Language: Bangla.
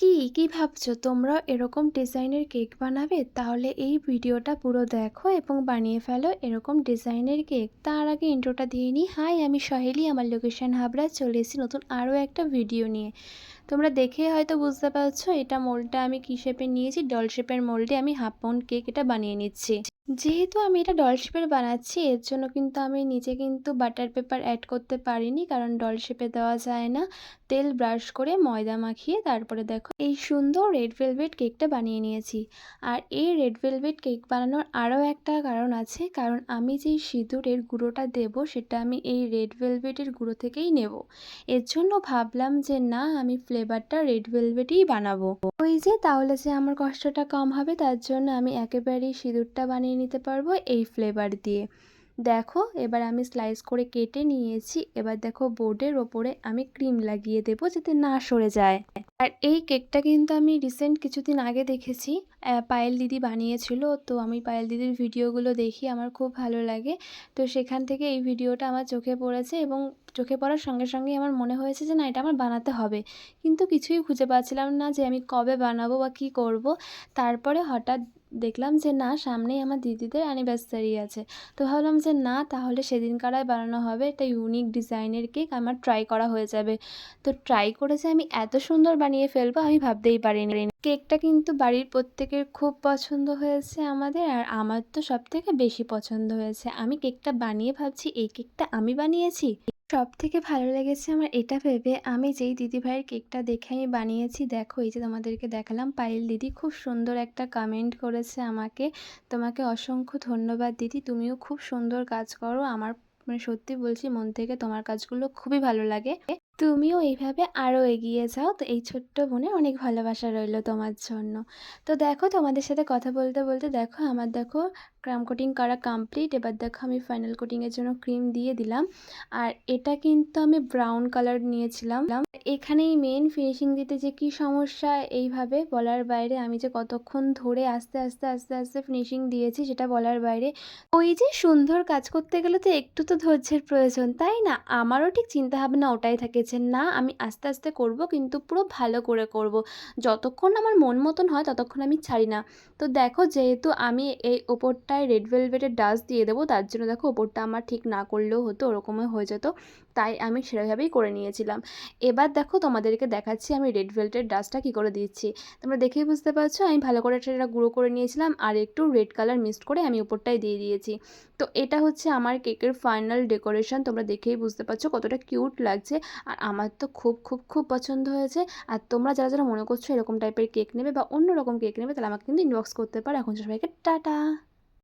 কি, কি ভাবছ তোমরা এরকম ডিজাইনের কেক বানাবে? তাহলে এই ভিডিওটা পুরো দেখো এবং বানিয়ে ফেলো এরকম ডিজাইনের কেক। তার আগে ইন্ট্রোটা দিয়ে নিই। হাই আমি সহেলি, আমার লোকেশন হাবড়া। চলে এসেছি নতুন আরও একটা ভিডিও নিয়ে। তোমরা দেখে হয়তো বুঝতে পারছ, এটা মোল্ডটা আমি কী শেপের নিয়েছি? ডল শেপের মোল্ডে আমি হাফ পাউন্ড কেক এটা বানিয়ে নিচ্ছি। যেহেতু আমি এটা ডল শেপের বানাচ্ছি, এর জন্য কিন্তু আমি নিচে কিন্তু বাটার পেপার অ্যাড করতে পারিনি, কারণ ডল শেপে দেওয়া যায় না। তেল ব্রাশ করে ময়দা মাখিয়ে তারপরে দেখো, এই সুন্দর রেড ভেলভেট কেকটা বানিয়ে নিয়েছি। আর এই রেড ভেলভেট কেক বানানোর আরও একটা কারণ আছে, কারণ আমি যেই সিঁদুরের গুঁড়োটা দেব, সেটা আমি এই রেড ভেলভেটের গুঁড়ো থেকেই নেব। এর জন্য ভাবলাম যে না, আমি ফ্লেভারটা রেড ভেলভেটই বানাবো। ওই যে তাহলে যে আমার কষ্টটা কম হবে, তার জন্য আমি একেবারেই সিঁদুরটা বানিয়ে নিতে পারব এই ফ্লেভার দিয়ে। দেখো, এবার আমি স্লাইস করে কেটে নিয়েছি। এবার দেখো বোর্ডের ওপরে আমি ক্রিম লাগিয়ে দেবো যাতে না সরে যায়। আর এই কেকটা কিন্তু আমি রিসেন্ট কিছুদিন আগে দেখেছি। পায়েল দিদি বানিয়েছিল, তো আমি পায়েল দিদির ভিডিওগুলো দেখি, আমার খুব ভালো লাগে। তো সেখান থেকে এই ভিডিওটা আমার চোখে পড়েছে এবং চোখে পড়ার সঙ্গে সঙ্গে আমার মনে হয়েছে যে না, এটা আমার বানাতে হবে। কিন্তু কিছুই খুঁজে পাচ্ছিলাম না যে আমি কবে বানাবো বা কি করব। তারপরে হঠাৎ দেখলাম যে না, সামনেই আমার দিদিদের অ্যানিভার্সারি আছে। তো ভাবলাম যে না, তাহলে সেদিনকারাই বানানো হবে। এটা ইউনিক ডিজাইনের কেক আমার ট্রাই করা হয়ে যাবে। তো ট্রাই করে যে আমি এত সুন্দর বানিয়ে ফেলব, আমি ভাবতেই পারিনি। কেকটা কিন্তু বাড়ির প্রত্যেকের খুব পছন্দ হয়েছে আমাদের, আর আমার তো সব থেকে বেশি পছন্দ হয়েছে। আমি কেকটা বানিয়ে ভাবছি, এই কেকটা আমি বানিয়েছি? সব থেকে ভালো লেগেছে আমার এটা ভেবে আমি যেই দিদিভাইয়ের কেকটা দেখে আমি বানিয়েছি, দেখো এই যে তোমাদেরকে দেখালাম, পায়েল দিদি খুব সুন্দর একটা কমেন্ট করেছে আমাকে। তোমাকে অসংখ্য ধন্যবাদ দিদি, তুমিও খুব সুন্দর কাজ করো। আমার মানে সত্যি বলছি, মন থেকে তোমার কাজগুলো খুবই ভালো লাগে। তুমিও এইভাবে আরও এগিয়ে যাও। তো এই ছোট্ট বোনে অনেক ভালোবাসা রইল তোমার জন্য। তো দেখো তোমাদের সাথে কথা বলতে বলতে দেখো আমার দেখো ক্রাম কোটিং করা কমপ্লিট এবার দেখো আমি ফাইনাল কোটিংয়ের জন্য ক্রিম দিয়ে দিলাম। আর এটা কিন্তু আমি ব্রাউন কালার নিয়েছিলাম। এখানেই মেন ফিনিশিং দিতে যে কি সমস্যা, এইভাবে বলার বাইরে আমি যে কতক্ষণ ধরে আস্তে আস্তে আস্তে আস্তে ফিনিশিং দিয়েছি সেটা বলার বাইরে। ওই যে সুন্দর কাজ করতে গেলে তো একটু তো ধৈর্যের প্রয়োজন, তাই না? আমারও ঠিক চিন্তাভাবনা ওটাই থাকে যে না, আমি আস্তে আস্তে করব কিন্তু পুরো ভালো করে করব। যতক্ষণ আমার মন মতন হয় ততক্ষণ আমি ছাড়ি না। তো দেখো যেহেতু আমি এই ওপরটায় রেড ভেলভেটের ডাস্ট দিয়ে দেবো, তার জন্য দেখো ওপরটা আমার ঠিক না করলেও হতো, ওরকমই হয়ে যেত, তাই আমি সেভাবেই করে নিয়েছিলাম। এবার দেখো তোমাদেরকে দেখাচ্ছি আমি রেড ভেলভেটের ডাস্টটা কী করে দিচ্ছি। তোমরা দেখেই বুঝতে পারছ, আমি ভালো করে সেটা গুঁড়ো করে নিয়েছিলাম আর একটু রেড কালার মিক্সড করে আমি উপরটায় দিয়ে দিয়েছি। তো এটা হচ্ছে আমার কেকের ফাইনাল ডেকোরেশন তোমরা দেখেই বুঝতে পারছ কতটা কিউট লাগছে আর আমার তো খুব খুব খুব পছন্দ হয়েছে। আর তোমরা যারা যারা মনে করছ এরকম টাইপের কেক নেবে বা অন্য রকম কেক নেবে তাহলে আমাকে কিন্তু ইনবক্স করতে পারো। এখন সবাইকে টাটা!